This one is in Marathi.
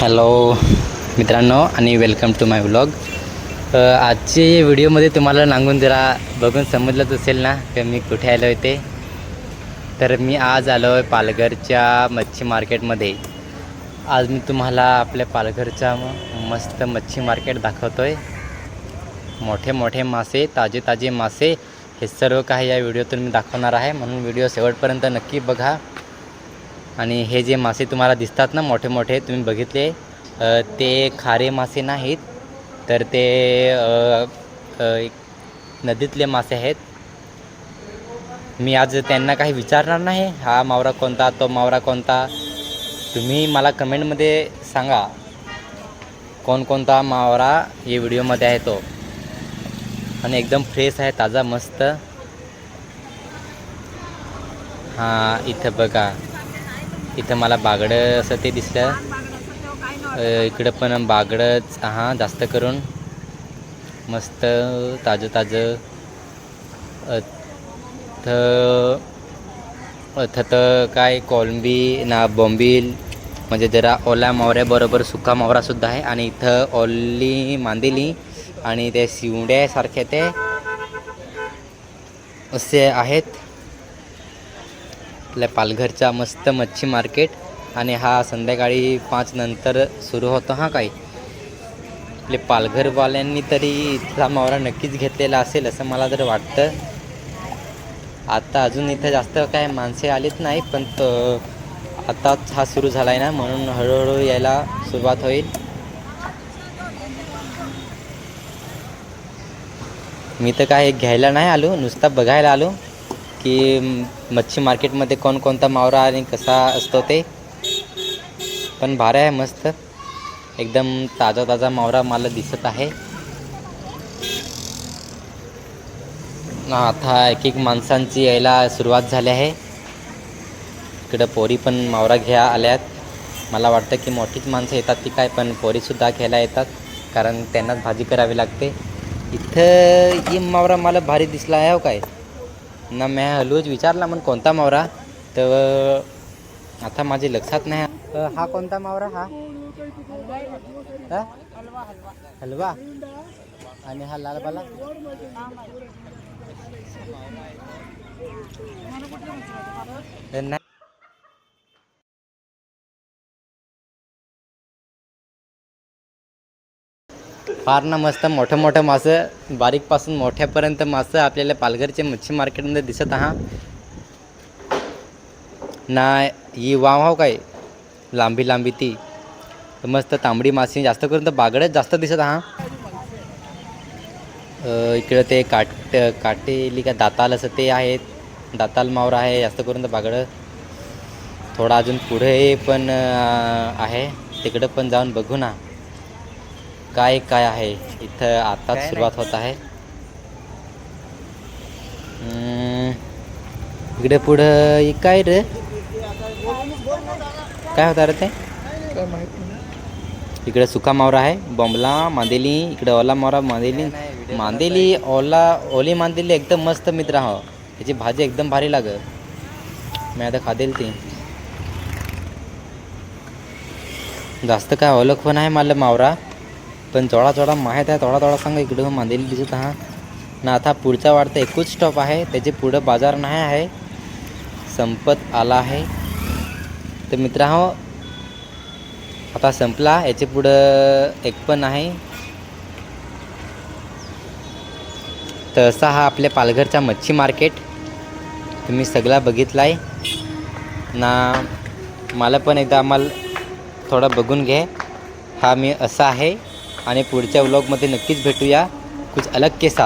हॅलो मित्रांनो आणि वेलकम टू माय व्लॉग आजच्या व्हिडिओमध्ये तुम्हाला नांगून जरा बघून समजलंच असेल ना की मी कुठे आलो होते तर मी आज आलो आहे पालघरच्या मच्छी मार्केटमध्ये. आज मी तुम्हाला आपल्या पालघरच्या मस्त मच्छी मार्केट दाखवतो आहे मोठे मोठे मासे ताजे ताजे मासे हे सर्व काही या व्हिडिओतून मी दाखवणार आहे. म्हणून व्हिडिओ शेवटपर्यंत नक्की बघा. आणि हे जे मासे तुम्हाला दिसतात ना मोठे मोठे तुम्ही बघितले ते खारे मासे नाहीत तर ते नदीतले मासे आहेत. मी आज त्यांना काही विचारणार नाही हा मावरा कोणता तो मावरा कोणता तुम्ही मला कमेंटमध्ये सांगा कोणकोणता मावरा या व्हिडिओमध्ये आहे तो. आणि एकदम फ्रेश आहे ताजा मस्त. हां इथं बघा. इथं मला बागडं असं ते दिसलं. इकडं पण बागडंच हां जास्त करून. मस्त ताजं ताजं थ थ तर काय कोलंबी ना बॉम्बिल म्हणजे जरा ओला मावऱ्याबरोबर सुका मावरासुद्धा आहे. आणि इथं ओली मांदेली आणि ते शिवड्यासारखे ते असे आहेत. आपल्या पालघरचा मस्त मच्छी मार्केट. आणि हा संध्याकाळी पाच नंतर सुरू होतो हा काही. आपले पालघरवाल्यांनी तरी इथला मावरा नक्कीच घेतलेला असेल असं मला तर वाटतं. आता अजून इथं जास्त काय माणसे आलीच नाही पण आताच हा सुरू झाला आहे ना म्हणून हळूहळू यायला सुरुवात होईल. मी तर काय घ्यायला नाही आलो नुसता बघायला आलो. की मच्छी मार्केटमध्ये कोणकोणता मावरा आणि कसा असतो ते? पण भारी आहे मस्त. एकदम ताजा ताजा मावरा मला दिसत आहे. आता एक एक माणसांची यायला सुरुवात झाली आहे. इकडं पोरी पण मावरा घ्या आल्यात. मला वाटतं की मोठीच माणसं येतात ती काय पण पोरीसुद्धा घ्यायला येतात कारण त्यांनाच भाजी करावी लागते. इथं ही मावरा मला भारी दिसला आहे हो काय? ना मी हलूच विचारला मग कोणता मावरा? तर आता माझे लक्षात नाही. हा कोणता मावरा? हा? हलवा. आणि हा लालबाला नाही. फार ना मस्त मोठं मोठं मासं बारीकपासून मोठ्यापर्यंत मासं आपल्याला पालघरच्या मच्छी मार्केटमध्ये दिसत आहा ना ही वाव हो काय? लांबी लांबी ती. तर मस्त तांबडी माशी जास्त करून तर बागडच जास्त दिसत आहा इकडं ते काट काटेली का दाताल असं ते आहेत. दाताल मावरा आहे जास्त करून तर बागडं. थोडा अजून पुढे पण आहे. तिकडं पण जाऊन बघू ना. काय काय आहे? इथं आताच सुरुवात होत आहे. इकडे पुढं हे काय रे? काय होतं रे ते? इकडे सुका मावरा आहे बॉम्बला मांदेली इकडे ओला मावरा मांदेली. मांदेली ओला ओली मांदेली एकदम मस्त मित्र हो त्याची भाजी एकदम भारी लागत मी आता खादेल ती. जास्त काय ओळख पण आहे मला मावरा. पण थोडा थोडा माहीत आहे थोडा थोडा सांगा इकडं मांदेली दिसत हा ना आता पुढचा वाढतं एकूच स्टॉप आहे त्याचे पुढं बाजार नाही आहे. संपत आला आहे. तर मित्र हो आता संपला याचे पुढं एक पण आहे तर असा हा आपल्या पालघरचा मच्छी मार्केट. तुम्ही सगळा बघितला आहे ना मला पण एकदा आम्हाला थोडा बघून घे. हा मी असा आहे. आणि पुढच्या व्लॉगमध्ये नक्कीच भेटूया. कुछ अलग के साथ.